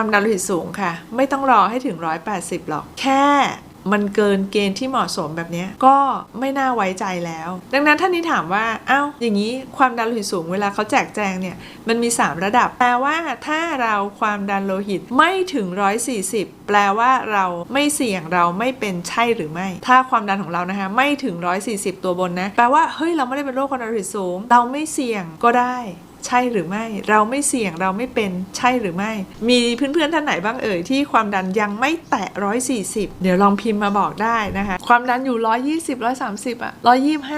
ความดันโลหิตสูงค่ะ ไม่ต้องรอให้ถึง 180 หรอก แค่มันเกินเกณฑ์ที่เหมาะสมแบบนี้ก็ไม่น่าไว้ใจแล้ว ดังนั้นท่านนี้ถามว่าเอ้าอย่างนี้ความดันโลหิตสูงเวลาเขาแจกแจงเนี่ยมันมี 3 ระดับ แปลว่าถ้าเราความดันโลหิตไม่ถึง 140 แปลว่าเราไม่เสี่ยงเราไม่เป็นใช่หรือไม่ ถ้าความดันของเรานะคะไม่ถึง 140 ตัวบนนะแปลว่าเฮ้ยเราไม่ได้เป็นโรคความดันโลหิตสูง เราไม่เสี่ยงก็ได้ ใช่หรือไม่ เราไม่เสี่ยงเราไม่เป็นใช่หรือไม่ มีเพื่อนๆท่านไหนบ้างเอ่ยที่ความดันยังไม่แตะ 140 เดี๋ยวลองพิมพ์มาบอกได้นะคะ ความดันอยู่ 120 130อะ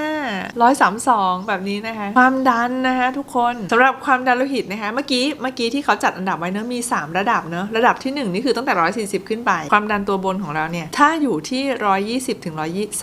125 132 แบบนี้นะคะ ความดันนะคะทุกคนสำหรับความดันโลหิตนะคะ เมื่อกี้เมื่อกี้ที่เขาจัดอันดับไว้เนอะมี 3 ระดับเนอะระดับที่ 1 นี่คือตั้งแต่ 140 ขึ้นไป ความดันตัวบนของเราเนี่ยถ้าอยู่ที่ 120 ถึง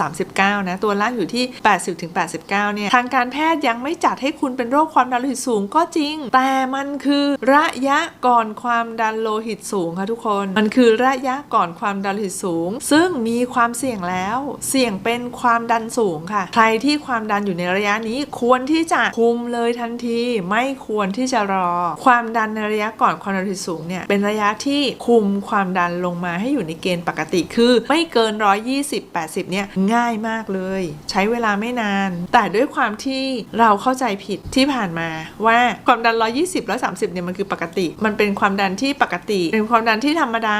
139 นะตัวล่างอยู่ที่ 80 ถึง 89 เนี่ยทางการแพทย์ยังไม่จัดให้คุณเป็นโรคความดันโลหิตสูงก็จริง แต่มันคือระยะก่อนความดันโลหิตสูงค่ะทุกคน มันคือระยะก่อนความดันโลหิตสูง ซึ่งมีความเสี่ยงแล้ว เสี่ยงเป็นความดันสูงค่ะ ใครที่ความดันอยู่ในระยะนี้ควรที่จะคุมเลยทันที ไม่ควรที่จะรอ ความดันในระยะก่อนความดันโลหิตสูงเนี่ยเป็นระยะที่คุมความดันลงมาให้อยู่ในเกณฑ์ปกติคือ ไม่เกิน 120 80 เนี่ยง่ายมากเลย ใช้เวลาไม่นาน แต่ด้วยความที่เราเข้าใจผิดที่ผ่านมาว่าความดัน 120 130 เนี่ยมันคือปกติ มันเป็นความดันที่ปกติเป็นความดันที่ธรรมดา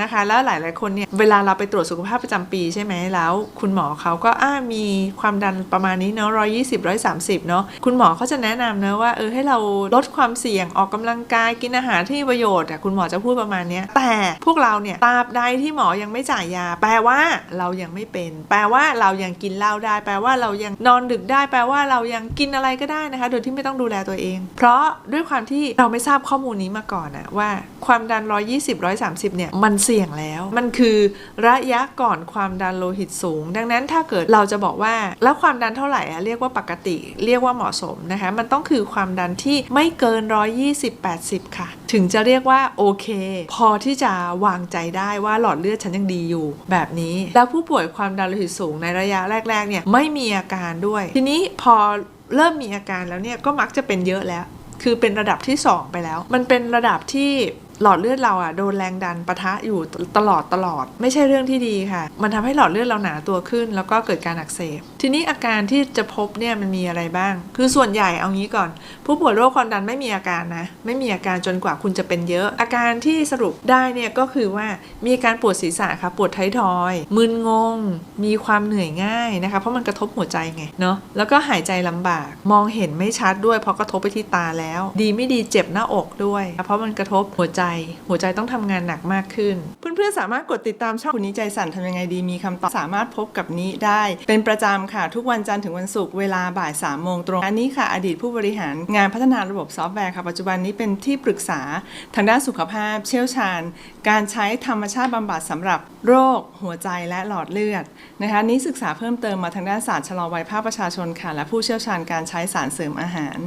นะคะ แล้วหลาย ๆ คนเนี่ยเวลาเราไปตรวจสุขภาพประจำปีใช่ไหมแล้ว คุณหมอเขาก็อ้ามีความดันประมาณนี้เนาะ120 130 เนาะคุณหมอเขาจะแนะนำนะว่าเออให้เราลดความเสี่ยงออกกำลังกายกินอาหารที่ประโยชน์อะคุณหมอจะพูดประมาณนี้แต่พวกเราเนี่ยตราบใดที่หมอยังไม่จ่ายยา แปลว่าเรายังไม่เป็น แปลว่าเรายังกินเหล้าได้ แปลว่าเรายังนอนดึกได้ แปลว่าเรายังกินอะไรก็ได้นะคะ โดยที่ไม่ต้องดูแลตัวเองเพราะด้วยความที่เราไม่ทราบข้อมูลนี้มาก่อนอะว่าความดัน 120 130 เนี่ย มันเสี่ยงแล้ว มันคือระยะก่อนความดันโลหิตสูง ดังนั้นถ้าเกิดเราจะบอกว่าแล้วความดันเท่าไหร่อะเรียกว่าปกติ เรียกว่าเหมาะสมนะคะ มันต้องคือความดันที่ไม่เกิน 120 80 ค่ะ ถึงจะเรียกว่าโอเค พอที่จะวางใจได้ว่าหลอดเลือดฉันยังดีอยู่ แบบนี้แล้วผู้ป่วยความดันโลหิตสูงในระยะแรกๆเนี่ยไม่มีอาการด้วย ทีนี้พอ เริ่มมีอาการแล้วเนี่ยก็มักจะเป็นเยอะแล้ว คือเป็นระดับที่ 2 ไปแล้ว มันเป็นระดับที่ หลอดเลือดเราอะโดนแรงดันปะทะอยู่ตลอดตลอด ไม่ใช่เรื่องที่ดีค่ะ มันทำให้หลอดเลือดเราหนาตัวขึ้น แล้วก็เกิดการอักเสบ ทีนี้อาการที่จะพบเนี่ยมันมีอะไรบ้าง คือส่วนใหญ่เอางี้ก่อน ผู้ป่วยโรคความดันไม่มีอาการนะ ไม่มีอาการจนกว่าคุณจะเป็นเยอะ อาการที่สรุปได้เนี่ยก็คือว่ามีอาการปวดศีรษะค่ะปวดท้ายทอย มึนงง มีความเหนื่อยง่ายนะคะ เพราะมันกระทบหัวใจไงเนาะแล้วก็หายใจลำบาก มองเห็นไม่ชัดด้วยเพราะกระทบไปที่ตาแล้ว ดีไม่ดีเจ็บหน้าอกด้วย เพราะมันกระทบหัวใจหัวใจต้องทำงานหนักมากขึ้น เพื่อนๆสามารถกดติดตามช่องคุณนิจใจสั่นทำยังไงดีมีคำตอบสามารถพบกับนี้ได้ เป็นประจำค่ะ ทุกวันจันทร์ถึงวันศุกร์เวลาบ่าย3ามโมงตรง อันนี้ค่ะ อดีตผู้บริหารงานพัฒนาระบบซอฟต์แวร์ค่ะ ปัจจุบันนี้เป็นที่ปรึกษาทางด้านสุขภาพ เชี่ยวชาญ การใช้ธรรมชาติบำบัดสำหรับโรค หัวใจและหลอดเลือดนะคะนี้ศึกษาเพิ่มเติมมาทางด้านศาสตร์ชะลอวัยภาคประชาชนค่ะ และผู้เชี่ยวชาญการใช้สารเสริมอาหาร